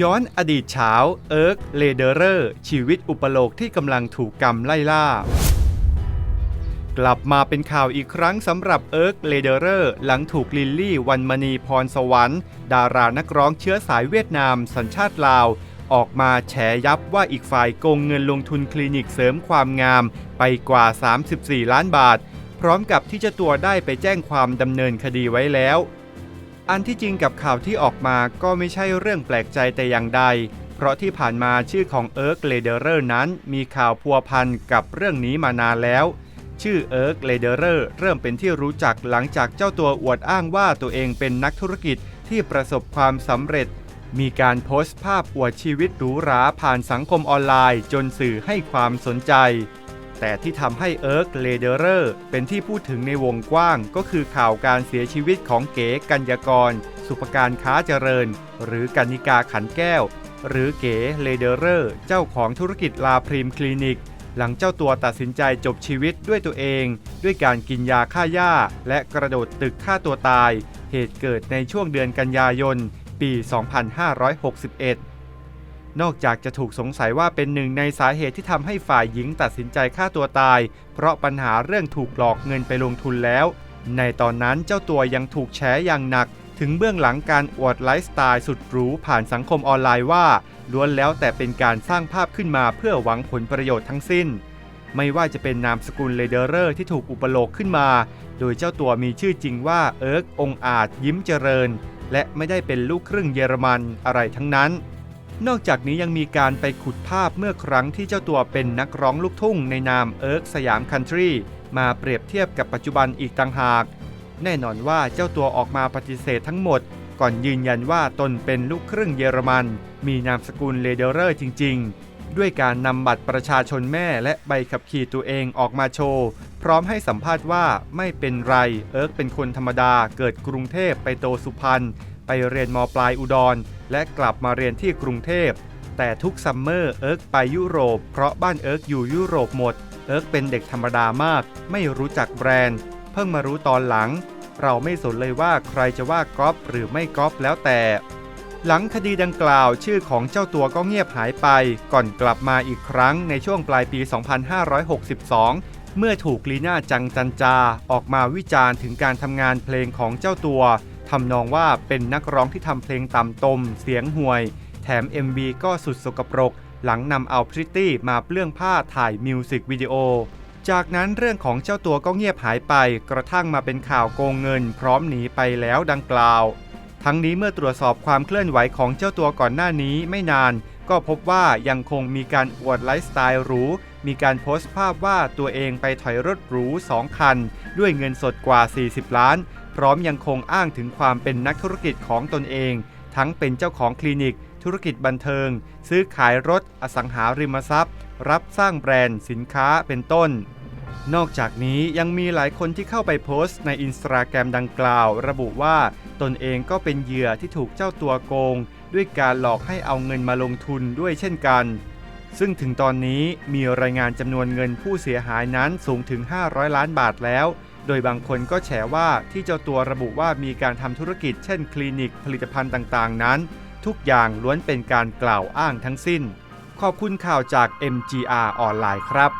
ย้อนอดีตเช้าเอิร์กเลเดอเรอร์ ชีวิตอุปโลกที่กำลังถูกกรรมไล่ล่า กลับมาเป็นข่าวอีกครั้งสำหรับเอิร์กเลเดอเรอร์ หลังถูกลิลลี่วันมณีพรสวรรค์ ดารานักร้องเชื้อสายเวียดนาม สัญชาติลาว ออกมาแฉยับว่าอีกฝ่ายโกงเงินลงทุนคลินิกเสริมความงาม ไปกว่า 34 ล้านบาท พร้อมกับที่เจ้าตัวได้ไปแจ้งความดำเนินคดีไว้แล้ว อันที่จริงกับข่าวที่ออกมาก็ไม่ใช่เรื่องแปลกใจแต่อย่างใด เพราะที่ผ่านมาชื่อของเอิร์กเลเดอเรอร์นั้นมีข่าวพัวพันกับเรื่องนี้มานานแล้ว ชื่อเอิร์กเลเดเรอร์เริ่มเป็นที่รู้จักหลังจากเจ้าตัวอวดอ้างว่าตัวเองเป็นนักธุรกิจที่ประสบความสำเร็จ มีการโพสต์ภาพอวดชีวิตหรูหราผ่านสังคมออนไลน์ จนสื่อให้ความสนใจ แต่ที่ทำให้เอิร์กเลเดอเรอร์เป็นที่พูดถึงในวงกว้าง ก็คือข่าวการเสียชีวิตของเก๋กัญญกร สุภการค้าเจริญ หรือกันิกาขันแก้ว หรือเก๋เลเดอเรอร์ เจ้าของธุรกิจลาพรีมคลินิก หลังเจ้าตัวตัดสินใจจบชีวิตด้วยตัวเอง ด้วยการกินยาฆ่าหญ้า และกระโดดตึกฆ่าตัวตาย เหตุเกิดในช่วงเดือนกันยายน ปี 2561 นอกจากจะถูกสงสัยว่าเป็นหนึ่งในสาเหตุที่ทำให้ฝ่ายหญิงตัดสินใจฆ่าตัวตาย เพราะปัญหาเรื่องถูกหลอกเงินไปลงทุนแล้ว ในตอนนั้นเจ้าตัวยังถูกแฉอย่างหนัก ถึงเบื้องหลังการอวดไลฟ์สไตล์สุดหรูผ่านสังคมออนไลน์ว่าล้วนแล้วแต่เป็นการสร้างภาพขึ้นมาเพื่อหวังผลประโยชน์ทั้งสิ้น ไม่ว่าจะเป็นนามสกุลเลเดอเรอร์ที่ถูกอุปโลกขึ้นมา โดยเจ้าตัวมีชื่อจริงว่าเอิร์กองอาจยิ้มเจริญ และไม่ได้เป็นลูกครึ่งเยอรมันอะไรทั้งนั้น นอกจากนี้ยังมีการไปขุดภาพเมื่อครั้งที่เจ้าตัวเป็นนักร้องลูกทุ่งในนามเอิร์กสยามคันทรีมาเปรียบเทียบกับปัจจุบันอีกต่างหาก แน่นอนว่าเจ้าตัวออกมาปฏิเสธทั้งหมด ก่อนยืนยันว่าตนเป็นลูกครึ่งเยอรมัน มีนามสกุลเลเดอเรอร์จริง ๆ ด้วยการนำบัตรประชาชนแม่และใบขับขี่ตัวเองออกมาโชว์ พร้อมให้สัมภาษณ์ว่าไม่เป็นไรเอิร์กเป็นคนธรรมดาเกิดกรุงเทพไปโตสุพรรณ เรียนมปลายอุดร และกลับมาเรียนที่กรุงเทพ แต่ทุกซัมเมอร์เอิร์กไปยุโรป เพราะบ้านเอิร์กอยู่ยุโรปหมด เอิร์กเป็นเด็กธรรมดามาก ไม่รู้จักแบรนด์ เพิ่งมารู้ตอนหลัง เราไม่สนเลยว่าใครจะว่าก๊อปหรือไม่ก๊อปแล้วแต่ หลังคดีดังกล่าวชื่อของเจ้าตัวก็เงียบหายไป ก่อนกลับมาอีกครั้งในช่วงปลายปี 2562เมื่อถูกลีน่าจังจันจาออกมาวิจารณ์ถึงการทำงานเพลงของเจ้าตัว ทำนองว่าเป็นนักร้องที่ทำเพลงต่ำตม เสียงห่วย แถม MV ก็สุดสกปรก หลังนำเอาพริตตี้มาเปลื้องผ้าถ่ายมิวสิกวิดีโอ จากนั้นเรื่องของเจ้าตัวก็เงียบหายไป กระทั่งมาเป็นข่าวโกงเงิน พร้อมหนีไปแล้วดังกล่าว ทั้งนี้เมื่อตรวจสอบความเคลื่อนไหวของเจ้าตัวก่อนหน้านี้ไม่นาน ก็พบว่ายังคงมีการอวดไลฟ์สไตล์หรู มีการโพสต์ภาพว่าตัวเองไปถอยรถหรู 2 คัน ด้วยเงินสดกว่า 40 ล้าน พร้อมยังคงอ้างถึงความเป็นนักธุรกิจของตนเอง ทั้งเป็นเจ้าของคลินิก ธุรกิจบันเทิง ซื้อขายรถ อสังหาริมทรัพย์ รับสร้างแบรนด์สินค้าเป็นต้นนอกจากนี้ยังมีหลายคนที่เข้าไปโพสต์ในอินสตาแกรมดังกล่าว ระบุว่า ตนเองก็เป็นเหยื่อที่ถูกเจ้าตัวโกง ด้วยการหลอกให้เอาเงินมาลงทุนด้วยเช่นกัน ซึ่งถึงตอนนี้มีรายงานจำนวนเงินผู้เสียหายนั้นสูงถึง 500 ล้านบาทแล้ว โดยบางคนก็แฉว่าที่เจ้าตัวระบุว่ามีการทำธุรกิจเช่นคลินิกผลิตภัณฑ์ต่างๆ นั้น ทุกอย่างล้วนเป็นการกล่าวอ้างทั้งสิ้น ขอบคุณข่าวจาก MGR ออนไลน์ครับ